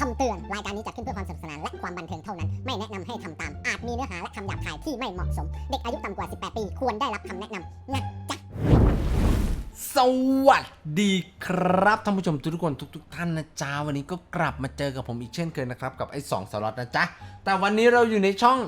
คำเตือน รายการนี้จัดขึ้นเพื่อความสนุกสนานและความบันเทิงเท่านั้น ไม่แนะนำให้ทำตาม อาจมีเนื้อหาและคำหยาบคายที่ไม่เหมาะสม เด็กอายุต่ำกว่า 18 ปี ควรได้รับคำแนะนำนะจ๊ะ สวัสดีครับท่านผู้ชมทุกๆคนทุก ๆ ท่านนะจ๊ะวันนี้ก็กลับมาเจอกับผมอีกเช่นเคยนะครับกับไอ้สองสล็อตนะจ๊ะแต่วันนี้เราอยู่ในช่อง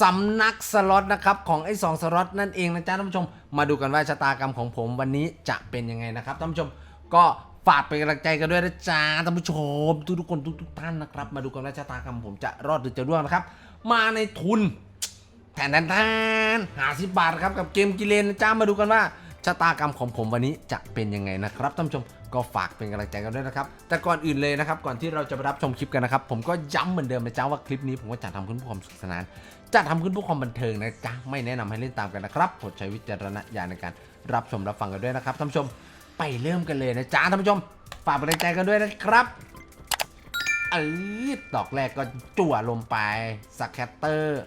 สำนักสล็อตนะครับของไอ้สองสล็อตนั่นเองนะจ๊ะท่านผู้ชม มาดูกันว่าชะตากรรมของผมวันนี้จะเป็นยังไงนะครับท่านผู้ชมก็ ฝากเป็นกำลังใจกันด้วยนะจ๊ะท่านผู้ชม ทุกๆคนทุกๆท่านนะครับ มาดูกันว่าชะตากรรมผมจะรอดหรือจะร่วงนะครับ มาในทุนแทนแทนแทนหาสิบบาทครับกับเกมกิเลนนะจ้ามาดูกันว่าชะตากรรมของผมวันนี้จะเป็นยังไงนะครับท่านผู้ชมก็ฝากเป็นกำลังใจกันด้วยนะครับ แต่ก่อนอื่นเลยนะครับ ก่อนที่เราจะไปรับชมคลิปกันนะครับ ผมก็ย้ำเหมือนเดิมนะจ้าว่าคลิปนี้ผมก็จะทำขึ้นเพื่อความสนุกสนานจะทำขึ้นเพื่อความบันเทิงนะจ๊ะไม่แนะนำให้เล่นตามกันนะครับโปรดใช้วิจารณญาณในการรับชมรับฟังกันด้วยนะครับท่านผู้ชม ไปเริ่มกันเลยนะจ๊ะท่านผู้ชม ฝากเป็นกำลังใจกันด้วยนะครับเออดอกแรกก็จั่วลงไปสแคตเตอร์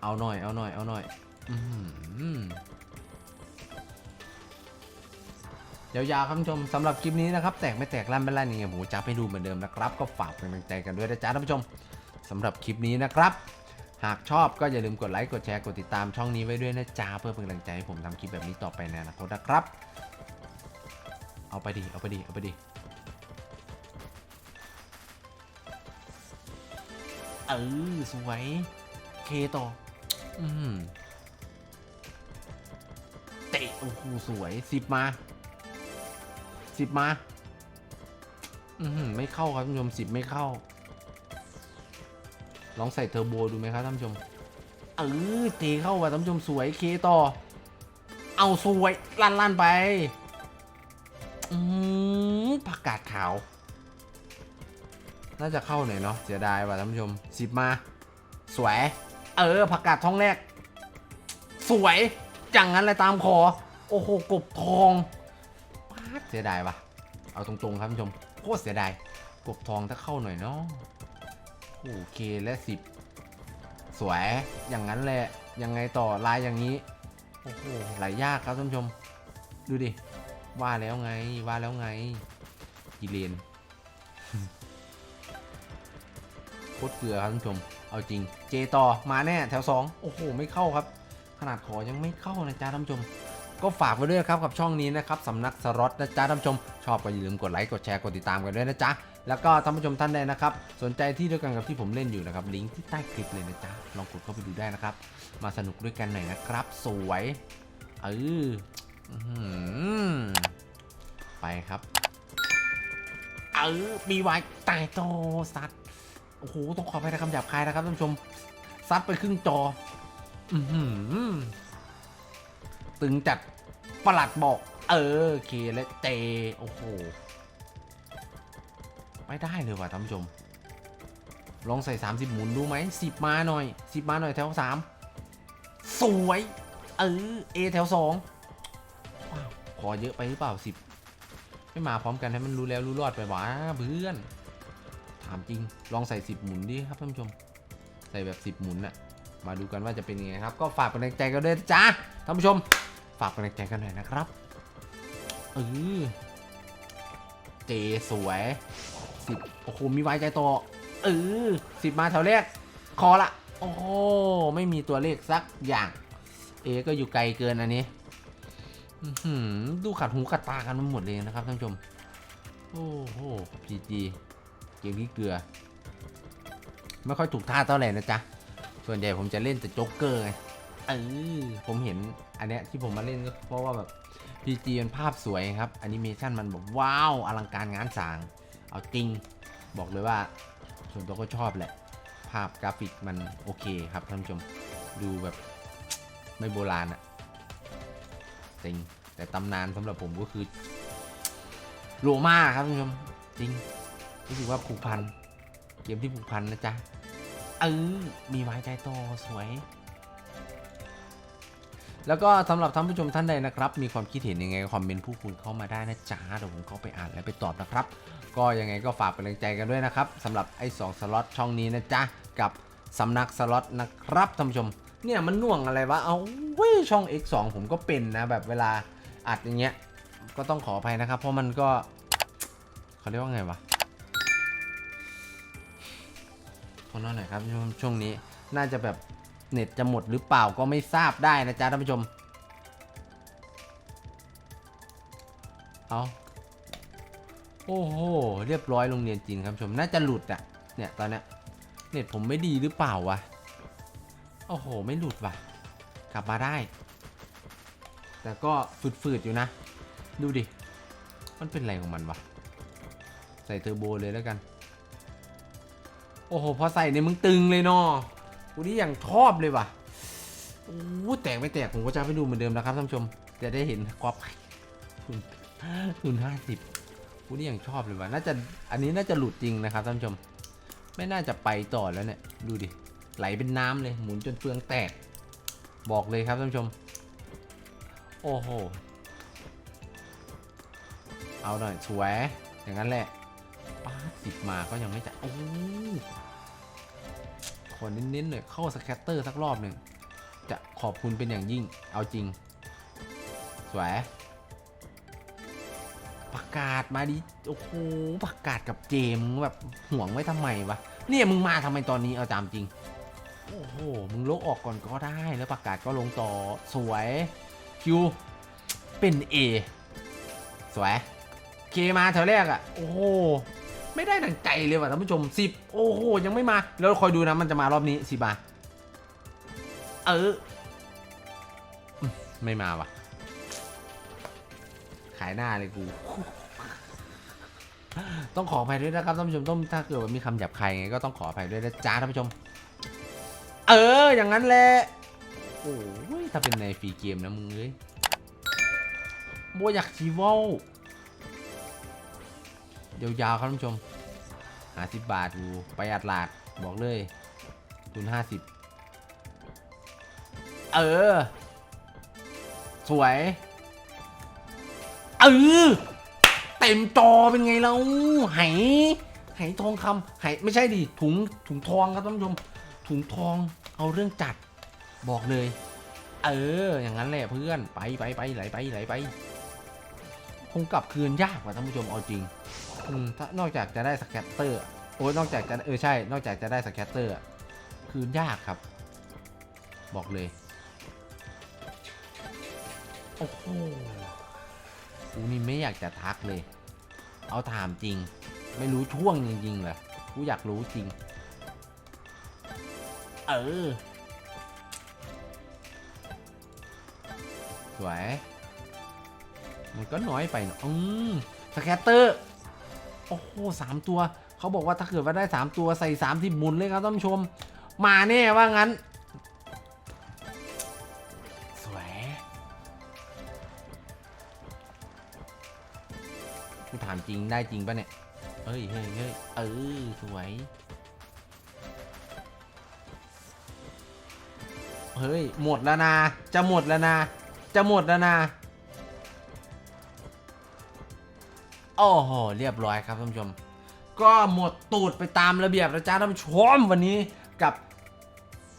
เอาหน่อยเอาหน่อยเอาหน่อยออยาวๆครับท่านผู้ชมสำหรับคลิปนี้นะครับ แตกไม่แตกลั่นไม่ลั่นยังไงผมจะไปดูเหมือนเดิมนะครับ ก็ฝากเป็นกำลังใจกันด้วยนะจ๊ะท่านผู้ชมสำหรับคลิปนี้นะครับ หากชอบก็อย่าลืมกดไลค์ กดแชร์ กดติดตามช่องนี้ไว้ด้วยนะจ๊ะเพื่อเป็นกำลังใจให้ผมทำคลิปแบบนี้ต่อไปในอนาคตนะครับ เอาไปดิ เอาไปดิ เอาไปดิ เออ สวย เคต่อ อืมเตะ โอ้โห สวยสิบมาสิบมา อืมไม่เข้าครับท่านผู้ชมสิบไม่เข้า ลองใส่เทอร์โบดูไหมครับท่านผู้ชม เออตะเข้าว่ะท่านผู้ชมสวยเคต่อ เอาสวยลั่นลั่นไป อืมผักกาดขาว น่าจะเข้าหน่อยเนาะเสียดายว่ะท่านผู้ชมสิบมา สวย เออผักกาดท้องแรก สวยจังนั้นเลยตามคอ โอ้โหกบทองป๊าดเสียดายว่ะ เอาตรงๆครับท่านผู้ชมโคตรเสียดายกบทองถ้าเข้าหน่อยเนาะ โอเคและสิบสวยอย่างนั้นแหละ ยังไงต่อลายอย่างนี้ โอ้โหหลายยากครับท่านผู้ชม ดูดิ ว่าแล้วไงว่าแล้วไงกีเลนโคตรเกลือครับท่านผู้ชม เอาจริง เจต่อมาแน่แถว2โอ้โห ไม่เข้าครับ ขนาดขอยังไม่เข้านะจ๊ะท่านผู้ชม ก็ฝากไว้ด้วยครับกับช่องนี้นะครับสำนักสล็อตนะจ๊ะท่านผู้ชม ชอบก็อย่าลืมกดไลค์กดแชร์กดติดตามกันด้วยนะจ๊ะแล้วก็ท่านผู้ชมท่านใดนะครับ สนใจที่เดียวกันกับที่ผมเล่นอยู่นะครับลิงก์ที่ใต้คลิปเลยนะจ๊ะลองกดเข้าไปดูได้นะครับ มาสนุกด้วยกันหน่อยนะครับ สวยเอออื้อหือไปครับเออมีไว้ตายโตสัตว์โอ้โหต้องขอไปในคำหยาบคายนะครับท่านผู้ชมซัดไปครึ่งจอ อือหือ ตึงจัดประหลัดบอก เออเคและเจโอ้โหไม่ได้เลยว่ะท่านผู้ชม ลองใส่ 30 หมุนดูไหม10มาหน่อย10มาหน่อยแถว3สวย เออ A แถว2ว้าวขอเยอะไปหรือเปล่า10ไม่มาพร้อมกันให้มันรู้แล้วรู้รอดไปวะเพื่อน ถามจริงลองใส่ 10 หมุนดิครับท่านผู้ชม ใส่แบบ 10 หมุนน่ะ มาดูกันว่าจะเป็นยังไงครับ ก็ฝากเป็นแรงใจกันด้วยจ้าท่านผู้ชม ฝากเป็นแรงใจกันหน่อยนะครับเออเจสวยสิบโอ้โหมีไว้ใจต่อเออสิบมาแถวแรกคอละโอ้โหไม่มีตัวเลขสักอย่าง เอก็อยู่ไกลเกินอันนี้ดูขัดหูขัดตากันไปหมดเลยนะครับท่านผู้ชม โอ้โหจีจีเกมนี้เกลือ ไม่ค่อยถูกท่าเท่าไหร่นะจ๊ะ ส่วนใหญ่ผมจะเล่นแต่โจ๊กเกอร์ไงเออผมเห็นอันเนี้ยที่ผมมาเล่นก็เพราะว่าแบบพีจีมันภาพสวยครับแอนิเมชันมันแบบว้าวอลังการงานสร้าง เอาจริงบอกเลยว่าส่วนตัวก็ชอบแหละ ภาพกราฟิกมันโอเคครับท่านผู้ชมดูแบบไม่โบราณอะจริงแต่ตำนานสำหรับผมก็คือโรมาครับท่านผู้ชมจริงรู้สึกว่าผูกพันเกมที่ผูกพันนะจ๊ะ เออมีไม้ใจโตสวย แล้วก็สำหรับท่านผู้ชมท่านใดนะครับ มีความคิดเห็นยังไงคอมเมนต์พูดคุยเข้ามาได้นะจ๊ะเดี๋ยวผมเข้าไปอ่านและไปตอบนะครับ ก็ยังไงก็ฝากเป็นแรงใจกันด้วยนะครับสำหรับไอ้สองสล็อตช่องนี้นะจ๊ะกับสำนักสล็อตนะครับท่านผู้ชม เนี่ยมันหน่วงอะไรวะเอาเว้ยช่อง X2 ผมก็เป็นนะแบบเวลาอัดอย่างเงี้ยก็ต้องขออภัยนะครับ เพราะมันก็เขาเรียกว่าไงวะ ขอน้อยหน่อยครับช่วงช่วงนี้น่าจะแบบเน็ตจะหมดหรือเปล่าก็ไม่ทราบได้นะจ๊ะท่านผู้ชม เอาโอ้โหเรียบร้อยโรงเรียนจีนครับชม น่าจะหลุดอะเนี่ยตอนเนี้ยเน็ตผมไม่ดีหรือเปล่าวะโอ้โห ไม่หลุดว่ะ กลับมาได้ แต่ก็ฝืดๆอยู่นะ ดูดิ มันเป็นอะไรของมันวะ ใส่เทอร์โบเลยแล้วกัน โอ้โห พอใส่เนี่ยมึงตึงเลยเนาะกูนี่อย่างชอบเลยว่ะโอ้แตกไม่แตก ผมก็จะไปดูเหมือนเดิมนะครับท่านผู้ชม จะได้เห็นกรอบทุนทุนห้าสิบกูนี่อย่างชอบเลยว่ะ น่าจะ อันนี้น่าจะหลุดจริงนะครับท่านผู้ชม ไม่น่าจะไปต่อแล้วเนี่ย ดูดิ ไหลเป็นน้ำเลย หมุนจนเฟืองแตก บอกเลยครับท่านผู้ชม โอ้โห เอาหน่อยสวย อย่างนั้นแหละ ป้าสิบมาก็ยังไม่จะโอ้ขอเน้นๆหน่อยเข้าสแคตเตอร์สักรอบหนึ่ง จะขอบคุณเป็นอย่างยิ่ง เอาจริง สวย ประกาศมาดิ โอ้โห ประกาศกับเจมแบบห่วงไว้ทำไมวะ เนี่ยมึงมาทำไมตอนนี้เอาจามจริง โอ้โห มึงลกออกก่อนก็ได้ แล้วประกาศก็ลงต่อ สวย คิว เป็น A สวย เคมาแถวแรกอะ่ะ โอ้โห ไม่ได้ดังใจเลยว่ะท่านผู้ชมสิบโอ้โหยังไม่มาแล้วคอยดูนะมันจะมารอบนี้สิบาเออไม่มาว่ะ ขายหน้าเลยกู ต้องขออภัยด้วยนะครับท่านผู้ชมต้องถ้าเกิดว่ามีคำหยาบคายไงก็ต้องขออภัยด้วยนะจ้าท่านผู้ชม เออ อย่างนั้นแหละโอ้ยถ้าเป็นในฟรีเกมนะมึงเอ้ยโบอยากชีวอล ยาวๆครับท่านผู้ชมหาสิบบาทอยู่ประหยัดหลาดบอกเลยทุนห้าสิบเออ สวยเออเต็มจอเป็นไงเราไหไหทองคำไหไม่ใช่ดิถุงถุงทองครับท่านผู้ชมถุงทองเอาเรื่องจัดบอกเลย เออ อย่างนั้นแหละเพื่อนไปไปไปไหลไปไหลไปคงกลับคืนยากกว่าท่านผู้ชมเอาจริง อืมถ้านอกจากจะได้สแคตเตอร์โอ้ยนอกจากจะเออใช่ นอกจากจะได้สแคตเตอร์คืนยากครับ บอกเลย โอ้โหกูนี่ไม่อยากจะทักเลย เอาถามจริง ไม่รู้ช่วงจริงๆเหรอกูอยากรู้จริง เออ สวย มันก็น้อยไปเนอะอืมสแคตเตอร์ โอ้โหสามตัว เขาบอกว่าถ้าเกิดว่าได้สามตัวใส่สามสิบหมุนเลยครับท่านผู้ชม มาแน่ว่างั้น สวยกูถามจริงได้จริงปะเนี่ย เฮ้ยเฮ้ยเฮ้ยเออสวย เฮ้ย หมดแล้วนะ จะหมดแล้วนะ จะหมดแล้วนะ โอ้โหเรียบร้อยครับท่านผู้ชม ก็หมดตูดไปตามระเบียบนะจ๊ะท่านผู้ชมวันนี้กับ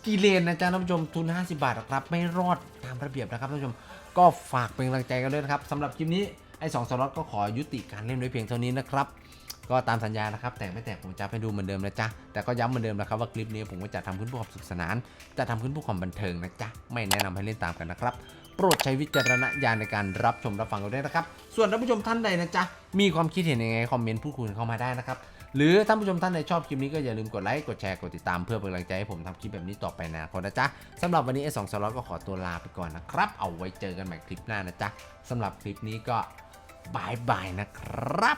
กีเลนนะจ๊ะท่านผู้ชมทุน 50 บาทนะครับ ไม่รอดตามระเบียบนะครับท่านผู้ชม ก็ฝากเป็นกำลังใจกันด้วยนะครับสำหรับคลิปนี้ไอ้สองสล็อตก็ขอยุติการเล่นไว้เพียงเท่านี้นะครับ ก็ตามสัญญานะครับ แต่ไม่แต่ผมจะให้ดูเหมือนเดิมนะจ๊ะ แต่ก็ย้ำเหมือนเดิมนะครับว่าคลิปนี้ผมก็จะทำขึ้นเพื่อความสุขสนาน จะทำขึ้นเพื่อความบันเทิงนะจ๊ะ ไม่แนะนำให้เล่นตามกันนะครับ โปรดใช้วิจารณญาณในการรับชมรับฟังกันด้วยนะครับ ส่วนท่านผู้ชมท่านใดนะจ๊ะ มีความคิดเห็นยังไงคอมเมนต์พูดคุยเข้ามาได้นะครับ หรือท่านผู้ชมท่านใดชอบคลิปนี้ก็อย่าลืมกดไลค์ กดแชร์ กดติดตามเพื่อเป็นกำลังใจให้ผมทำคลิปแบบนี้ต่อไปนะคนนะจ๊ะสำหรับวันนี้ไอ้สองสล็อตก็ขอตัวลาไปก่อนนะครับ เอาไว้เจอกันใหม่คลิปหน้านะจ๊ะสำหรับคลิปนี้ก็บายบายนะครับ